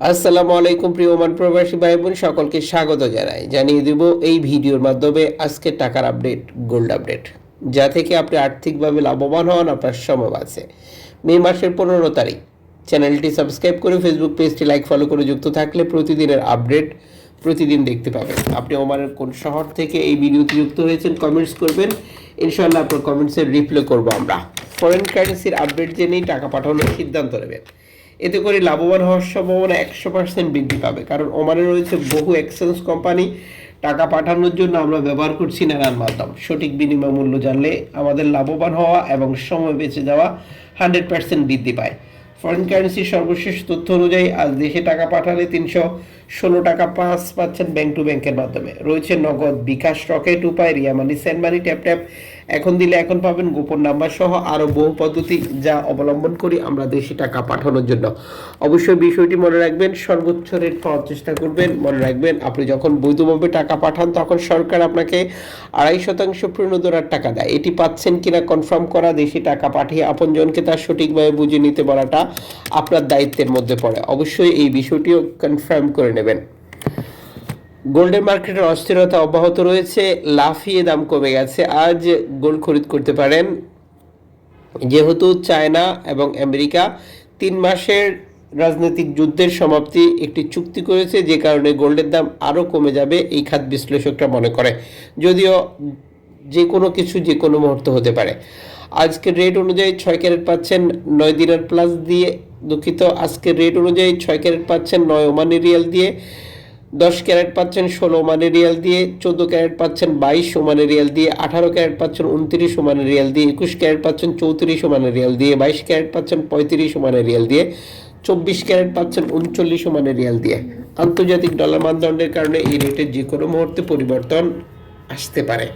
আসসালামু আলাইকুম প্রিয় ওমান প্রবাসী ভাই বোন সকলকে স্বাগত জানাই। জানিয়ে দেব এই ভিডিওর মাধ্যমে আজকে টাকার আপডেট, গোল্ড আপডেট, যা থেকে আপনি আর্থিকভাবে লাভবান হন, আপনার সম্ভব আছে মে মাসের পনেরো তারিখ। চ্যানেলটি সাবস্ক্রাইব করে ফেসবুক পেজটি লাইক, ফলো করে যুক্ত থাকলে প্রতিদিনের আপডেট প্রতিদিন দেখতে পাবেন। আপনি ওমানের কোন শহর থেকে এই ভিডিওতে যুক্ত হয়েছেন কমেন্টস করবেন। ইনশাআল্লাহ আপনার কমেন্টসের রিপ্লাই করব আমরা। ফরেন কারেন্সির আপডেট জেনেই টাকা পাঠানোর সিদ্ধান্ত নেবেন। এতে করে লাভবান হওয়ার সম্ভাবনা একশো পার্সেন্ট বৃদ্ধি পাবে। কারণ ওমানে রয়েছে বহু এক্সচেঞ্জ কোম্পানি টাকা পাঠানোর জন্য আমরা ব্যবহার করছি নানান মাধ্যম। সঠিক বিনিময় মূল্য জানলে আমাদের লাভবান হওয়া এবং সময় বেঁচে যাওয়া হান্ড্রেড পার্সেন্ট বৃদ্ধি পায়। ফরেন কারেন্সির সর্বশেষ তথ্য অনুযায়ী আজ দেশে টাকা পাঠালে তিনশো ষোলো টাকা পাঁচ পাচ্ছেন ব্যাংক টু ব্যাংকের মাধ্যমে। রয়েছে Nagad bKash Rocket, Upay, Ria money money tap tap এখন দিলে এখন পাবেন গোপন নাম্বার সহ আরও বহু পদ্ধতি যা অবলম্বন করি আমরা দেশে টাকা পাঠানোর জন্য। অবশ্যই বিষয়টি মনে রাখবেন, সর্বোচ্চ রেট পাওয়ার চেষ্টা করবেন। মনে রাখবেন, আপনি যখন বৈধভাবে টাকা পাঠান, তখন সরকার আপনাকে আড়াই শতাংশ প্রণোদনার টাকা দেয়। এটি পাচ্ছেন কিনা কনফার্ম করা, দেশে টাকা পাঠিয়ে আপনজনকে তার সঠিকভাবে বুঝে নিতে বলাটা আপনার দায়িত্বের মধ্যে পড়ে। অবশ্যই এই বিষয়টিও কনফার্ম করে নেবেন গোল্ডের মার্কেটের অস্থিরতা অব্যাহত রয়েছে, লাফিয়ে দাম কমে গেছে। আজ গোল্ড খরিদ করতে পারেন। যেহেতু চায়না এবং আমেরিকা তিন মাসের রাজনৈতিক যুদ্ধের সমাপ্তি একটি চুক্তি করেছে, যে কারণে গোল্ডের দাম আরও কমে যাবে, এই খাত বিশ্লেষকরা মনে করে। যদিও যে কোনো কিছু যে কোনো মুহূর্ত হতে পারে। আজকের রেট অনুযায়ী ছয় ক্যারেট পাচ্ছেন, নয় দিনার প্লাস দিয়ে দুঃখিত, আজকের রেট অনুযায়ী ছয় ক্যারেট পাচ্ছেন নয় ওমানি রিয়াল দিয়ে, দশ ক্যারেট পাচ্ছেন ষোলো ওমানি রিয়াল দিয়ে, চোদ্দ ক্যারেট পাচ্ছেন বাইশ ওমানি রিয়াল দিয়ে, আঠারো ক্যারেট পাচ্ছেন উনত্রিশ ওমানি রিয়াল দিয়ে, একুশ ক্যারেট পাচ্ছেন চৌত্রিশ ওমানি রিয়াল দিয়ে, বাইশ ক্যারেট পাচ্ছেন পঁয়ত্রিশ ওমানি রিয়াল দিয়ে, চব্বিশ ক্যারেট পাচ্ছেন উনচল্লিশ ওমানি রিয়াল দিয়ে। আন্তর্জাতিক ডলার মানদণ্ডের কারণে এই রেটের যে কোনো মুহূর্তে পরিবর্তন আসতে পারে।